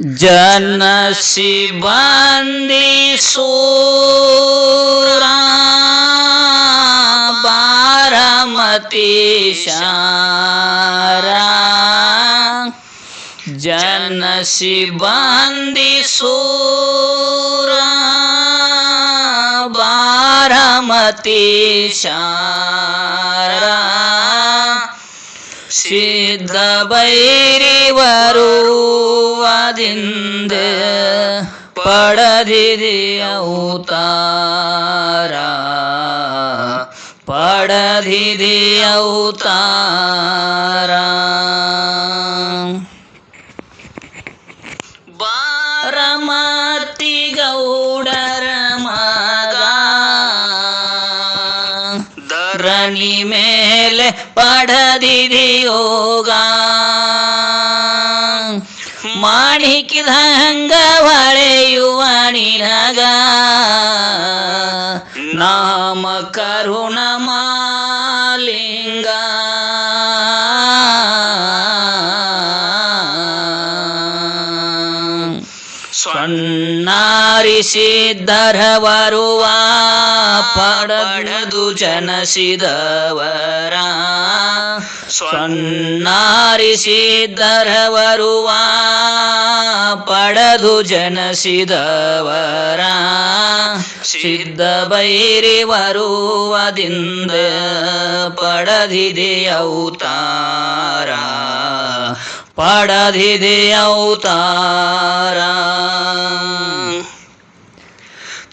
जन सिबंदी सूरा बारमती जन सूरा बारमती शाम ಸಿದ್ಧ ಬೈರಿವರು ಅದಿಂದ ಅವತಾರ. ಪಡದಿದೆ ಅವತಾರ. ಬಾರಮತಿ ಗೌಡರ ಮಗ. ಧರಣಿ ಮೇಲೆ ಪಡದಿದೆಯೋಗ ಮಾಣಿಕಿದ ಹಂಗ ಹೊಳೆಯುವ ನಿನಗ. ನಾಮ ಕರುಣ ಮಾಲಿಂಗ. ಸೊನ್ನಾರಿಸಿದ್ದರ ಬರುವ ಪಡದು ಜನಸಿದವರ ಸೊನ್ನಾರಿಸಿದ್ದರ ಪಡೆದು ಜನಸಿದವರ ಸಿದ್ಧ ಬೈರಿ ಬರುವದಿಂದ ಪಡೆದಿದೆಯೌತಾರ ಪಡೆದಿದೆಯೌತಾರ.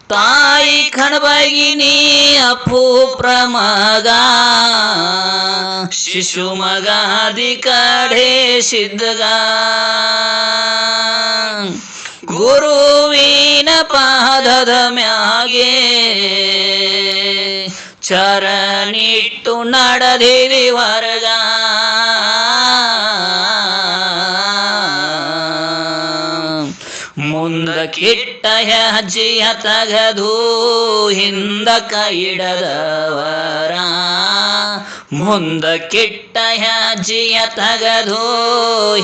ತಾಯಿ ಕಣಬಗಿನಿ ಅಪ್ಪು ಪ್ರಮಗ. ಶಿಶು ಮಗಾದಿ ಕಡೆ ಸಿದ್ಧಗ. ಗುರುವಿನ ಪಾದದ ಮ್ಯಾಗೆ ಚರಣಿಟ್ಟು ನಡೆದಿರಿ ವರ್ಗ. ಕಿಟ್ಟ ಹಜ್ಜಿಯ ತಗದು ಹಿಂದ ಕೈಡದವರ ಮುಂದ ಕಿಟ್ಟ ಹಜ್ಜಿಯ ತಗದು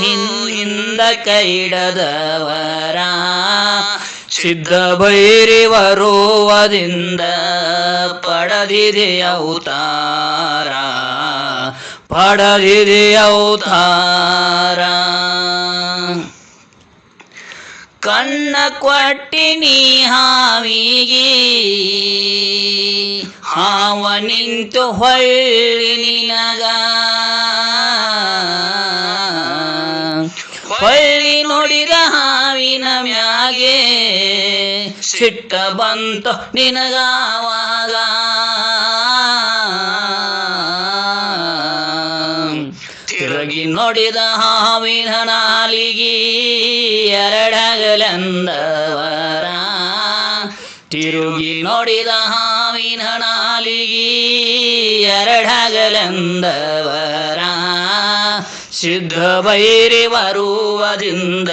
ಹಿಂದ ಕೈಡದವರ ಸಿದ್ಧ ಬೈರಿ ಬರುವದಿಂದ ಪಡದಿದೆ ಅವತಾರ ಪಡದಿದೆ ಅವತಾರ ಕಣ್ಣ ಕೊಟ್ಟಿನಿ ಹಾವಿಗೆ. ಹಾವ ನಿಂತು ಹೊಳ್ಳಿ ನಿನಗ. ಹೊಳ್ಳಿ ನೋಡಿದ ಹಾವಿನ ಮ್ಯಾಗೆ ಸಿಟ್ಟ ಬಂತು ನಿನಗಾವಾಗ ತಿರುಗಿ ನೋಡಿದ ಹಾವಿನ ನಾಲಿಗೆ ಎರಡಗಲೆಂದವರ. ತಿರುಗಿ ನೋಡಿದ ಹಾವಿನ ನಾಲಿಗೆ ಎರಡಗಲೆಂದವರ. ಸಿದ್ಧ ಬೈರಿ ಬರುವುದಿಂದ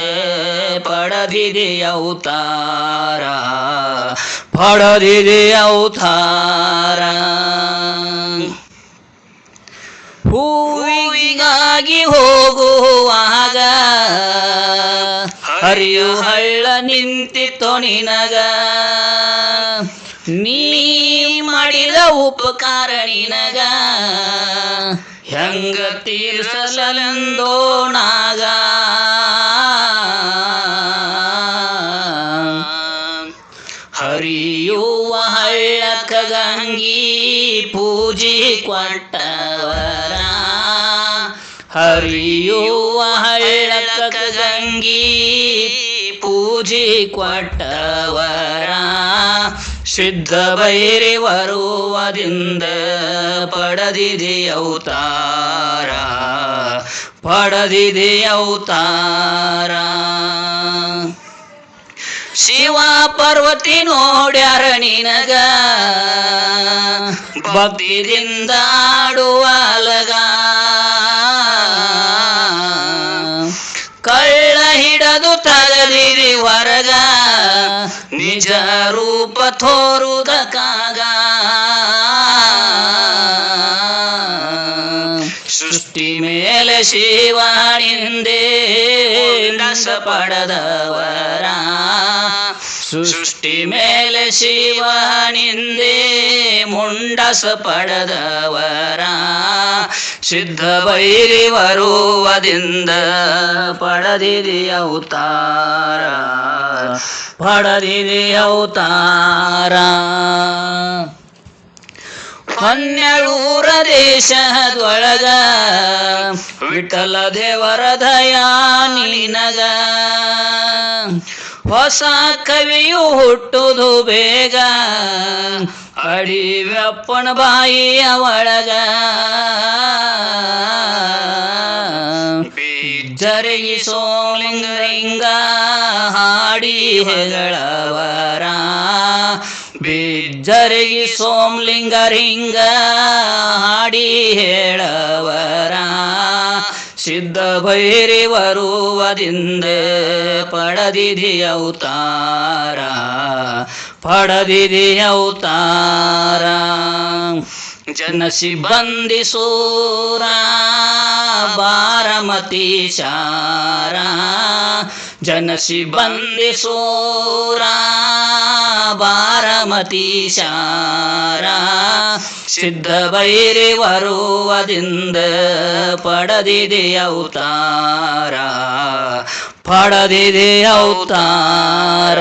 ಪಡದಿದೆ ಅವತಾರ, ಪಡದಿದೆ ಹೂವಿಗಾಗಿ ಹೋಗುವಾಗ ಹರಿಯು ಹಳ್ಳ ನಿಂತಿತ್ತು ನಿನಗ. ನೀ ಮಾಡಿದ ಉಪಕಾರ ನಿನಗ. ಹೆಂಗ ತೀರ್ಸಲೆಂದೋ ನಾಗ. ಹರಿಯುವ ಹಳ್ಳಕ ಗಂಗಿ ಪೂಜಿ ಕೊಟ್ಟವರ ಹರಿಯುವ ಹಳ್ಳಕ ಗಂಗಿ ಪೂಜಿ ಕೊಟ್ಟವರ ಸಿದ್ಧ ಬೈರಿ ಬರುವುದಿಂದ ಪಡದಿದೆ ಅವತಾರ ಪಡದಿದೆ ಅವತಾರ. ಶಿವ ಪಾರ್ವತಿ ನೋಡ್ಯಾರ ನಿನಗ, ಭಕ್ತಿದಿಂದ ಆಡುವಲಗ ಕಳ್ಳ ಹಿಡದು ತಗದಿರಿ ವರಗ ನಿಜ ರೂಪ ತೋರುದಕ್ಕಾಗ ಸೃಷ್ಟಿ ಮೇಲೆ ಶಿವಾಣಿಂದೇ ನಸ ಪಡೆದವರ. ಸೃಷ್ಟಿ ಮೇಲೆ ಶಿವನಿಂದೆ ಮುಂಡಸ ಪಡೆದವರ. ಸಿದ್ಧ ಬೈರಿ ಬರುವುದಿಂದ ಪಡೆದಿರಿ ಅವತಾರ. ಪಡದಿರಿ ಅವತಾರ. ಹನ್ನೆಳೂರ ದೇಶದೊಳಗ ವಿಠಲ ದೇವರ ದಯಾ ನಿನಗ. ಹೊಸ ಕವಿಯು ಹುಟ್ಟುದು ಬೇಗ. ಅಡಿವ್ಯಪ್ಪನ ಬಾಯಿಯ ಒಳಗ. ಜರಗಿ ಸೋಲಿಂಗಲಿಂಗ ಹಾಡಿ ಹೆಗಳವರ. ಬಿಜ್ಜರಗಿ ಸೋಮಲಿಂಗರಿಂಗ ಹಾಡಿ ಹೇಳವರ. ಸಿದ್ಧ ಭೈರಿ ಬರುವುದಿಂದ ಪಡದಿದಿ ಅವತಾರ ಪಡದಿದಿ ಅವತಾರ. ಜನಸಿ ಬಂದಿಸೂರ ಬಾರಮತಿ ಶಾರ ಜನಸಿ ಬಂದಿಸೂರ ಬಾರಮತಿ ಶಾರ ಸಿದ್ಧ ಬೈರಿ ಬರುವುದಿಂದ ಪಡದಿದೆ ಅವತಾರ ಪಡದಿದೆ ಅವತಾರ.